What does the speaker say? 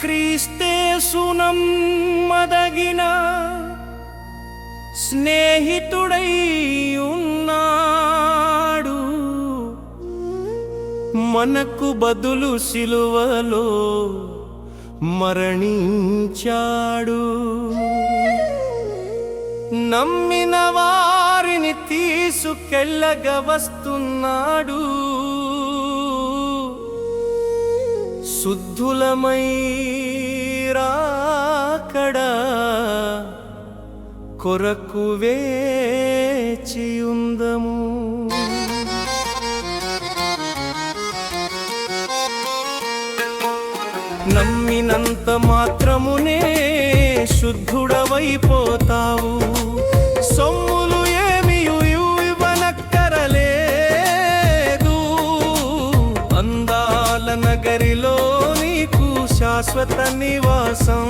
క్రీస్తే సునం మదగిన స్నేహితుడై ఉన్నాడు మనకు బదులు సిలువలో మరణించాడు. నమ్మిన వారిని తీసుకెళ్ళగ వస్తున్నాడు. శుద్ధులమై రాకడా కొరకు వేచియుందము. నమ్మినంత మాత్రమునే శుద్ధుడవైపోతావు సొమ్ము శాశ్వత నివాసం.